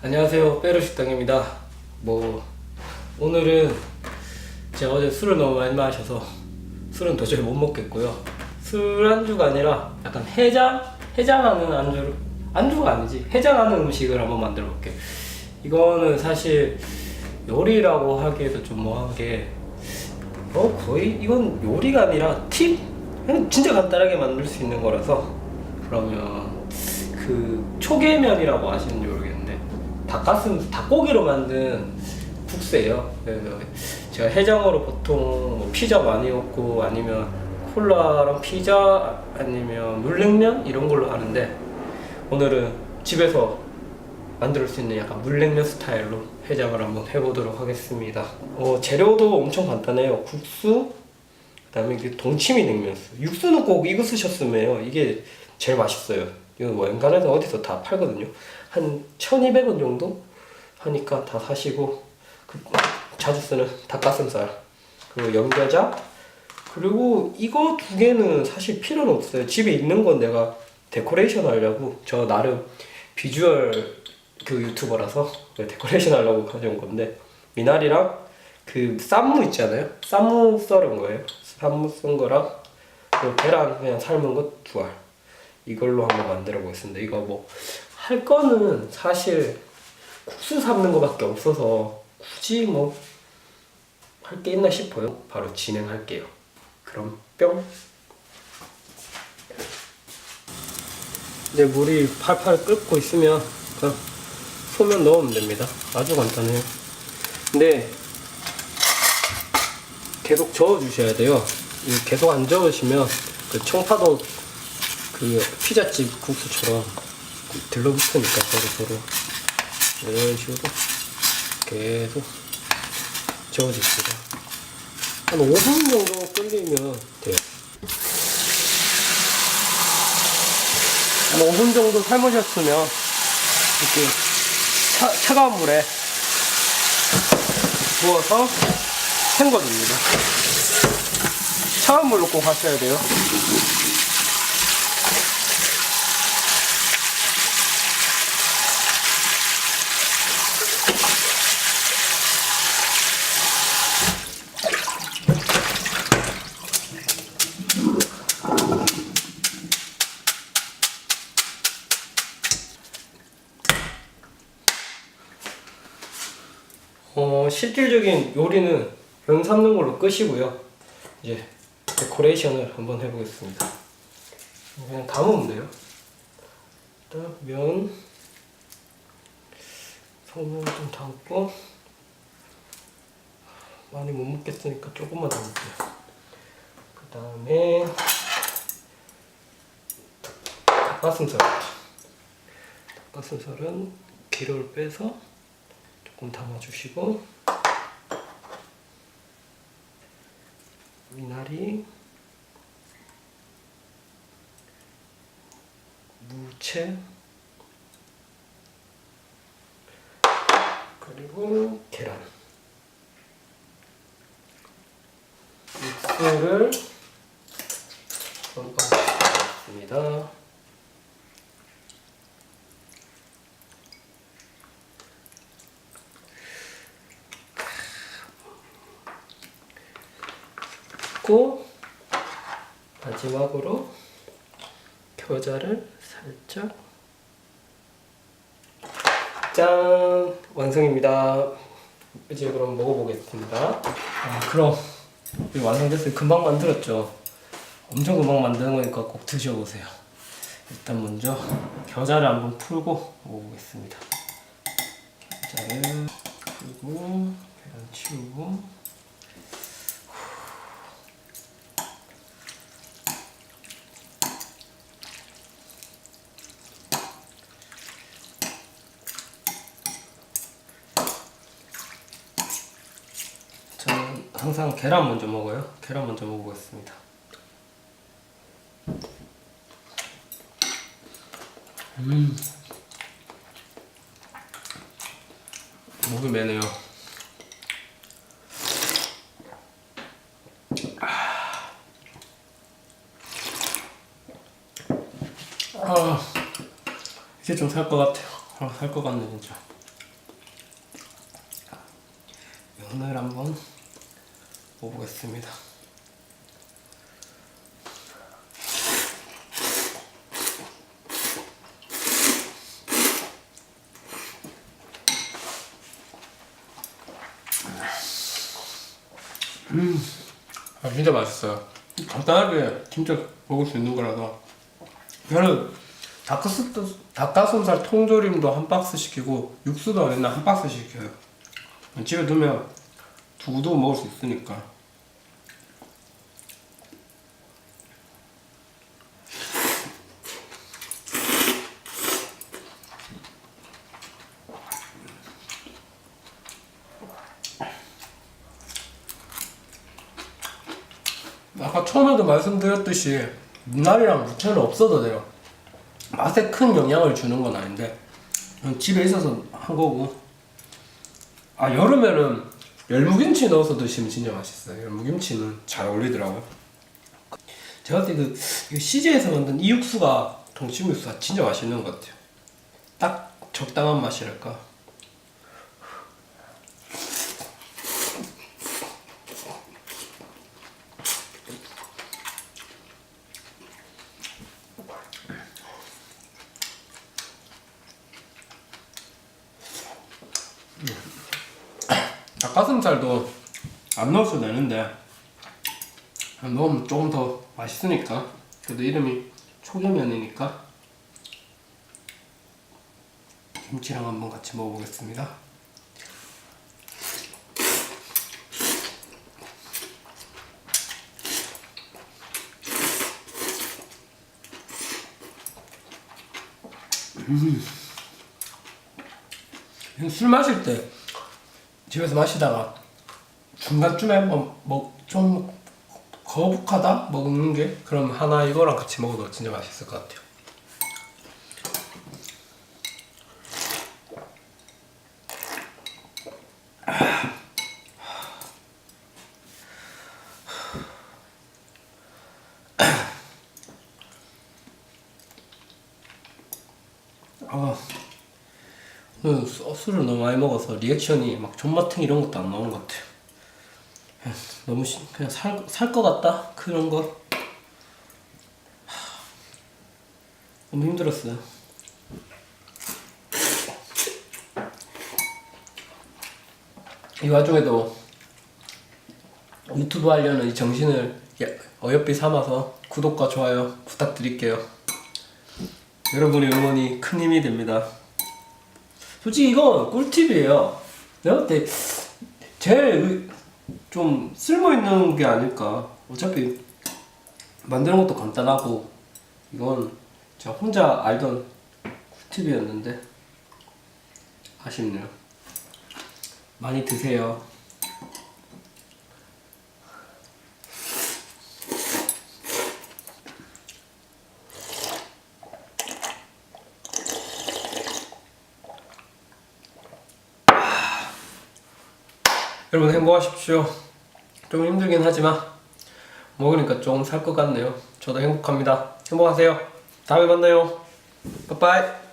안녕하세요. 빼루식당입니다. 뭐 오늘은 제가 어제 술을 너무 많이 마셔서 술은 도저히 못 먹겠고요. 술 안주가 아니라 약간 해장? 해장하는 안주를 안주가 아니지. 해장하는 음식을 한번 만들어 볼게요. 이거는 사실 요리라고 하기에도 좀 뭐한 게 어, 거의 이건 요리가 아니라 팁? 진짜 간단하게 만들 수 있는 거라서 그러면 그 초계면이라고 아시는지 모르겠는데 닭가슴 닭고기로 만든 국수예요. 제가 해장으로 보통 뭐 피자 많이 먹고 아니면 콜라랑 피자 아니면 물냉면 이런 걸로 하는데 오늘은 집에서 만들 수 있는 약간 물냉면 스타일로 해장을 한번 해보도록 하겠습니다. 어, 재료도 엄청 간단해요. 국수, 그다음에 동치미 냉면수. 육수는 꼭 이거 쓰셨으면. 이게 제일 맛있어요. 이거 뭐 엔간에서 어디서 다 팔거든요. 한 1,200원 정도 하니까 다 사시고 그 자주 쓰는 닭가슴살 그리고 연겨자 그리고 이거 두 개는 사실 필요는 없어요. 집에 있는 건 내가 데코레이션 하려고 저 나름 비주얼 그 유튜버라서 데코레이션 하려고 가져온 건데 미나리랑 그 쌈무 있잖아요. 쌈무 썰은 거예요. 쌈무 썬 거랑 그리고 계란 그냥 삶은 거두 알. 이걸로 한번 만들어 보겠습니다. 이거 뭐 할 거는 사실 국수 삶는 거밖에 없어서 굳이 뭐 할 게 있나 싶어요. 바로 진행할게요. 그럼 뿅. 이제 물이 팔팔 끓고 있으면 그냥 소면 넣으면 됩니다. 아주 간단해요. 근데 계속 저어 주셔야 돼요. 이 계속 안 저으시면 그 청파동 그 피자집 국수처럼 들러붙으니까 서로 서로 이런 식으로 계속 저어주시고 한 5분 정도 끓이면 돼요. 한 5분 정도 삶으셨으면 이렇게 차, 차가운 물에 부어서 헹궈줍니다. 차가운 물로 꼭 하셔야 돼요. 어, 실질적인 요리는 면 삶는 걸로 끝이고요. 이제 데코레이션을 한번 해보겠습니다. 그냥 담으면 돼요. 일단 면, 소면 좀 담고 많이 못 먹겠으니까 조금만 담을게요. 그 다음에 닭가슴살. 닭가슴살은 기름을 빼서 조금 담아주시고 미나리 무채 그리고 계란 육수를 얹어주겠습니다. 고 마지막으로 겨자를 살짝 짠 완성입니다. 이제 그럼 먹어보겠습니다. 아 그럼 이거 완성됐어요. 금방 만들었죠. 엄청 금방 만드는 거니까 꼭 드셔보세요. 일단 먼저 겨자를 한번 풀고 먹어보겠습니다. 겨자를 풀고 계란 치우고 저는 항상 계란 먼저 먹어요. 계란 먼저 먹어보겠습니다. 음. 목이 매네요. 아, 이제 좀 살 것 같아요. 아, 살것 같네 진짜. 오늘 한번 먹어보겠습니다. 음, 아, 진짜 맛있어요. 간단하게 진짜 먹을 수 있는 거라서. 저는 닭가슴, 닭가슴살 통조림도 한 박스 시키고 육수도 맨날 한 박스 시켜요. 집에 두면 두고두고 먹을 수 있으니까. 아까 처음에도 말씀드렸듯이 미나리랑 무채는 없어도 돼요. 맛에 큰 영향을 주는 건 아닌데 집에 있어서 한 거고 아 여름에는 열무김치 넣어서 드시면 진짜 맛있어요. 열무김치는 잘 어울리더라고요. 제가 볼때그 CJ에서 만든 이 육수가 동치미 육수가 진짜 맛있는 것 같아요. 딱 적당한 맛이랄까 닭가슴살도 안 넣어도 되는데 넣으면 조금 더 맛있으니까 그래도 이름이 초계면이니까 김치랑 한번 같이 먹어보겠습니다 음. 술 마실 때 집에서 마시다가 중간쯤에 한번 뭐좀 거북하다 먹는 게 그럼 하나 이거랑 같이 먹어도 진짜 맛있을 것 같아요. 아, 수- 술을 너무 많이 먹어서 리액션이 막 존맛탱 이런 것도 안 나오는 것 같아요. 그냥 너무 시, 그냥 살 살 것 같다 그런 거 하, 너무 힘들었어요. 이 와중에도 유튜브 하려는 이 정신을 야- 어여삐 삼아서 구독과 좋아요 부탁드릴게요. 여러분의 응원이 큰 힘이 됩니다. 솔직히 이건 꿀팁이에요. 내가 볼때 제일 의- 좀 쓸모 있는 게 아닐까. 어차피 만드는 것도 간단하고 이건 제가 혼자 알던 꿀팁이었는데 아쉽네요. 많이 드세요. 여러분 행복하십시오. 좀 힘들긴 하지만 먹으니까 조금 살 것 같네요. 저도 행복합니다. 행복하세요. 다음에 만나요. 빠빠이.